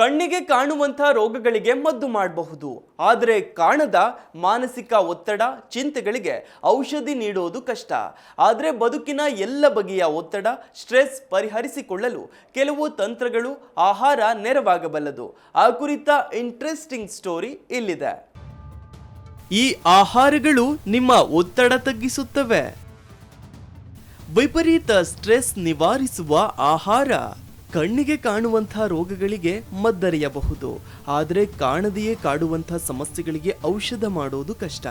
ಕಣ್ಣಿಗೆ ಕಾಣುವಂಥ ರೋಗಗಳಿಗೆ ಮದ್ದು ಮಾಡಬಹುದು. ಆದರೆ ಕಾಣದ ಮಾನಸಿಕ ಒತ್ತಡ, ಚಿಂತೆಗಳಿಗೆ ಔಷಧಿ ನೀಡುವುದು ಕಷ್ಟ. ಆದರೆ ಬದುಕಿನ ಎಲ್ಲ ಬಗೆಯ ಒತ್ತಡ, ಸ್ಟ್ರೆಸ್ ಪರಿಹರಿಸಿಕೊಳ್ಳಲು ಕೆಲವು ತಂತ್ರಗಳು ಆಹಾರ ನೆರವಾಗಬಲ್ಲದು. ಆ ಕುರಿತ ಇಂಟ್ರೆಸ್ಟಿಂಗ್ ಸ್ಟೋರಿ ಇಲ್ಲಿದೆ. ಈ ಆಹಾರಗಳು ನಿಮ್ಮ ಒತ್ತಡ ತಗ್ಗಿಸುತ್ತವೆ. ವಿಪರೀತ ಸ್ಟ್ರೆಸ್ ನಿವಾರಿಸುವ ಆಹಾರ. ಕಣ್ಣಿಗೆ ಕಾಣುವಂಥ ರೋಗಗಳಿಗೆ ಮದ್ದರೆಯಬಹುದು. ಆದರೆ ಕಾಣದೆಯೇ ಕಾಡುವಂಥ ಸಮಸ್ಯೆಗಳಿಗೆ ಔಷಧ ಮಾಡೋದು ಕಷ್ಟ.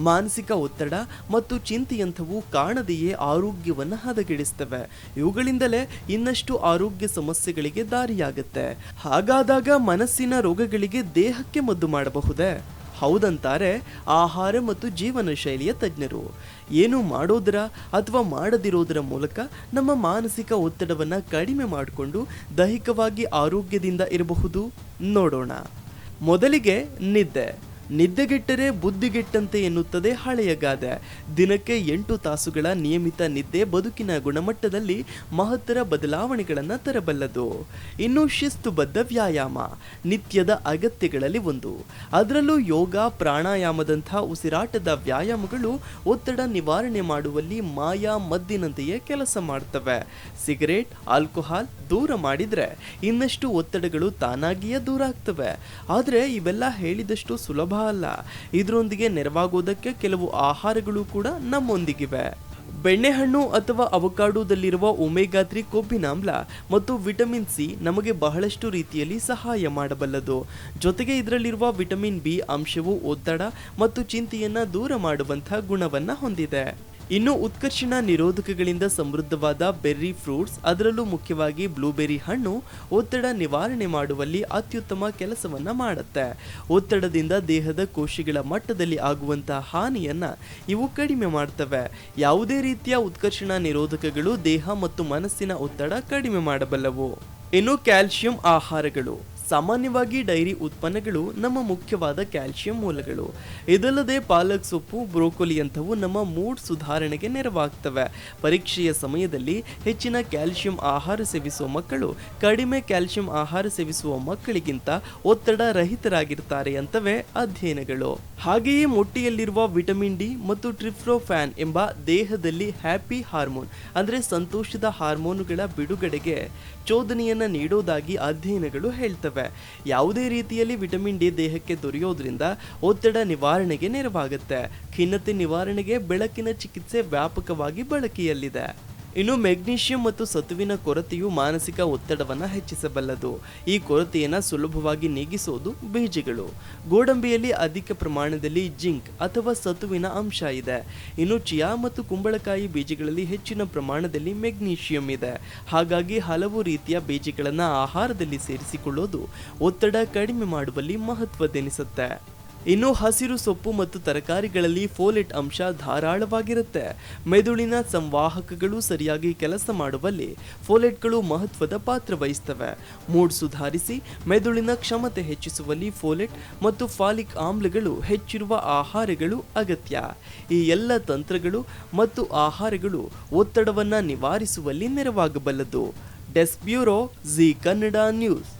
ಮಾನಸಿಕ ಒತ್ತಡ ಮತ್ತು ಚಿಂತೆಯಂಥವು ಕಾಣದೆಯೇ ಆರೋಗ್ಯವನ್ನು ಹದಗೆಡಿಸ್ತವೆ. ಇವುಗಳಿಂದಲೇ ಇನ್ನಷ್ಟು ಆರೋಗ್ಯ ಸಮಸ್ಯೆಗಳಿಗೆ ದಾರಿಯಾಗುತ್ತೆ. ಹಾಗಾದಾಗ ಮನಸ್ಸಿನ ರೋಗಗಳಿಗೆ ದೇಹಕ್ಕೆ ಮದ್ದು ಮಾಡಬಹುದೇ? ಹೌದಂತಾರೆ ಆಹಾರ ಮತ್ತು ಜೀವನ ಶೈಲಿಯ ತಜ್ಞರು. ಏನು ಮಾಡೋದರ ಅಥವಾ ಮಾಡದಿರೋದರ ಮೂಲಕ ನಮ್ಮ ಮಾನಸಿಕ ಒತ್ತಡವನ್ನು ಕಡಿಮೆ ಮಾಡಿಕೊಂಡು ದೈಹಿಕವಾಗಿ ಆರೋಗ್ಯದಿಂದ ಇರಬಹುದು? ನೋಡೋಣ. ಮೊದಲಿಗೆ ನಿದ್ದೆ. ನಿದ್ದೆಗೆಟ್ಟರೆ ಬುದ್ಧಿಗೆಟ್ಟಂತೆ ಎನ್ನುತ್ತದೆ ಹಳೆಯ ಗಾದೆ. ದಿನಕ್ಕೆ ಎಂಟು ತಾಸುಗಳ ನಿಯಮಿತ ನಿದ್ದೆ ಬದುಕಿನ ಗುಣಮಟ್ಟದಲ್ಲಿ ಮಹತ್ತರ ಬದಲಾವಣೆಗಳನ್ನು ತರಬಲ್ಲದು. ಇನ್ನು ಶಿಸ್ತುಬದ್ಧ ವ್ಯಾಯಾಮ, ನಿತ್ಯದ ಅಗತ್ಯಗಳಲ್ಲಿ ಒಂದು. ಅದರಲ್ಲೂ ಯೋಗ, ಪ್ರಾಣಾಯಾಮದಂಥ ಉಸಿರಾಟದ ವ್ಯಾಯಾಮಗಳು ಒತ್ತಡ ನಿವಾರಣೆ ಮಾಡುವಲ್ಲಿ ಮಾಯಾ ಮದ್ದಿನಂತೆಯೇ ಕೆಲಸ ಮಾಡ್ತವೆ. ಸಿಗರೇಟ್, ಆಲ್ಕೋಹಾಲ್ ದೂರ ಮಾಡಿದರೆ ಇನ್ನಷ್ಟು ಒತ್ತಡಗಳು ತಾನಾಗಿಯೇ ದೂರ ಆಗ್ತವೆ ಆದರೆ ಇವೆಲ್ಲ ಹೇಳಿದಷ್ಟು ಸುಲಭ ಅಲ್ಲ ಇದರೊಂದಿಗೆ ನೆರವಾಗೋದಕ್ಕೆ ಕೆಲವು ಆಹಾರಗಳು ಕೂಡ ನಮ್ಮೊಂದಿಗಿವೆ. ಬೆಣ್ಣೆಹಣ್ಣು ಅಥವಾ ಅವಕಾಡೋದಲ್ಲಿರುವ ಒಮೆಗಾ ತ್ರೀ ಕೊಬ್ಬಿನಾಮ್ಲ ಮತ್ತು ವಿಟಮಿನ್ ಸಿ ನಮಗೆ ಬಹಳಷ್ಟು ರೀತಿಯಲ್ಲಿ ಸಹಾಯ ಮಾಡಬಲ್ಲದು. ಜೊತೆಗೆ ಇದರಲ್ಲಿರುವ ವಿಟಮಿನ್ ಬಿ ಅಂಶವು ಒತ್ತಡ ಮತ್ತು ಚಿಂತೆಯನ್ನು ದೂರ ಮಾಡುವಂಥ ಗುಣವನ್ನು ಹೊಂದಿದೆ. ಇನ್ನು ಉತ್ಕರ್ಷಣ ನಿರೋಧಕಗಳಿಂದ ಸಮೃದ್ಧವಾದ ಬೆರ್ರಿ ಫ್ರೂಟ್ಸ್, ಅದರಲ್ಲೂ ಮುಖ್ಯವಾಗಿ ಬ್ಲೂಬೆರಿ ಹಣ್ಣು ಒತ್ತಡ ನಿವಾರಣೆ ಮಾಡುವಲ್ಲಿ ಅತ್ಯುತ್ತಮ ಕೆಲಸವನ್ನ ಮಾಡುತ್ತೆ. ಒತ್ತಡದಿಂದ ದೇಹದ ಕೋಶಗಳ ಮಟ್ಟದಲ್ಲಿ ಆಗುವಂತಹ ಹಾನಿಯನ್ನ ಇವು ಕಡಿಮೆ ಮಾಡ್ತವೆ. ಯಾವುದೇ ರೀತಿಯ ಉತ್ಕರ್ಷಣ ನಿರೋಧಕಗಳು ದೇಹ ಮತ್ತು ಮನಸ್ಸಿನ ಒತ್ತಡ ಕಡಿಮೆ ಮಾಡಬಲ್ಲವು. ಇನ್ನು ಕ್ಯಾಲ್ಸಿಯಂ ಆಹಾರಗಳು. ಸಾಮಾನ್ಯವಾಗಿ ಡೈರಿ ಉತ್ಪನ್ನಗಳು ನಮ್ಮ ಮುಖ್ಯವಾದ ಕ್ಯಾಲ್ಸಿಯಂ ಮೂಲಗಳು. ಇದಲ್ಲದೆ ಪಾಲಕ್ ಸೊಪ್ಪು ಬ್ರೋಕೊಲಿಯಂಥವು ನಮ್ಮ ಮೂಡ್ ಸುಧಾರಣೆಗೆ ನೆರವಾಗ್ತವೆ. ಪರೀಕ್ಷೆಯ ಸಮಯದಲ್ಲಿ ಹೆಚ್ಚಿನ ಕ್ಯಾಲ್ಸಿಯಂ ಆಹಾರ ಸೇವಿಸುವ ಮಕ್ಕಳು ಕಡಿಮೆ ಕ್ಯಾಲ್ಸಿಯಂ ಆಹಾರ ಸೇವಿಸುವ ಮಕ್ಕಳಿಗಿಂತ ಒತ್ತಡ ರಹಿತರಾಗಿರ್ತಾರೆ ಅಂತವೇ ಅಧ್ಯಯನಗಳು. ಹಾಗೆಯೇ ಮೊಟ್ಟೆಯಲ್ಲಿರುವ ವಿಟಮಿನ್ ಡಿ ಮತ್ತು ಟ್ರಿಫ್ರೋಫ್ಯಾನ್ ಎಂಬ ದೇಹದಲ್ಲಿ ಹ್ಯಾಪಿ ಹಾರ್ಮೋನ್, ಅಂದರೆ ಸಂತೋಷದ ಹಾರ್ಮೋನುಗಳ ಬಿಡುಗಡೆಗೆ ಚೋದನೆಯನ್ನು ನೀಡೋದಾಗಿ ಅಧ್ಯಯನಗಳು ಹೇಳ್ತವೆ. ಯಾವುದೇ ರೀತಿಯಲ್ಲಿ ವಿಟಮಿನ್ ಡಿ ದೇಹಕ್ಕೆ ದೊರೆಯೋದ್ರಿಂದ ಒತ್ತಡ ನಿವಾರಣೆಗೆ ನೆರವಾಗುತ್ತೆ. ಖಿನ್ನತೆ ನಿವಾರಣೆಗೆ ಬೆಳಕಿನ ಚಿಕಿತ್ಸೆ ವ್ಯಾಪಕವಾಗಿ ಬಳಕೆಯಲ್ಲಿದೆ. ಇನ್ನು ಮೆಗ್ನೀಷಿಯಂ ಮತ್ತು ಸತುವಿನ ಕೊರತೆಯು ಮಾನಸಿಕ ಒತ್ತಡವನ್ನು ಹೆಚ್ಚಿಸಬಲ್ಲದು. ಈ ಕೊರತೆಯನ್ನು ಸುಲಭವಾಗಿ ನೀಗಿಸೋದು ಬೀಜಗಳು. ಗೋಡಂಬಿಯಲ್ಲಿ ಅಧಿಕ ಪ್ರಮಾಣದಲ್ಲಿ ಜಿಂಕ್ ಅಥವಾ ಸತುವಿನ ಅಂಶ ಇದೆ. ಇನ್ನು ಚಿಯಾ ಮತ್ತು ಕುಂಬಳಕಾಯಿ ಬೀಜಗಳಲ್ಲಿ ಹೆಚ್ಚಿನ ಪ್ರಮಾಣದಲ್ಲಿ ಮೆಗ್ನೀಷಿಯಂ ಇದೆ. ಹಾಗಾಗಿ ಹಲವು ರೀತಿಯ ಬೀಜಗಳನ್ನು ಆಹಾರದಲ್ಲಿ ಸೇರಿಸಿಕೊಳ್ಳೋದು ಒತ್ತಡ ಕಡಿಮೆ ಮಾಡುವಲ್ಲಿ ಮಹತ್ವದೆನಿಸುತ್ತೆ ಇನ್ನು ಹಸಿರು ಸೊಪ್ಪು ಮತ್ತು ತರಕಾರಿಗಳಲ್ಲಿ ಫೋಲೆಟ್ ಅಂಶ ಧಾರಾಳವಾಗಿರುತ್ತೆ. ಮೆದುಳಿನ ಸಂವಾಹಕಗಳು ಸರಿಯಾಗಿ ಕೆಲಸ ಮಾಡುವಲ್ಲಿ ಫೋಲೆಟ್ಗಳು ಮಹತ್ವದ ಪಾತ್ರ ವಹಿಸ್ತವೆ. ಮೂಡ್ ಸುಧಾರಿಸಿ, ಮೆದುಳಿನ ಕ್ಷಮತೆ ಹೆಚ್ಚಿಸುವಲ್ಲಿ ಫೋಲೆಟ್ ಮತ್ತು ಫಾಲಿಕ್ ಆಮ್ಲಗಳು ಹೆಚ್ಚಿರುವ ಆಹಾರಗಳು ಅಗತ್ಯ. ಈ ಎಲ್ಲ ತಂತ್ರಗಳು ಮತ್ತು ಆಹಾರಗಳು ಒತ್ತಡವನ್ನು ನಿವಾರಿಸುವಲ್ಲಿ ನೆರವಾಗಬಲ್ಲದು. Desk bureau Zee Kannada news.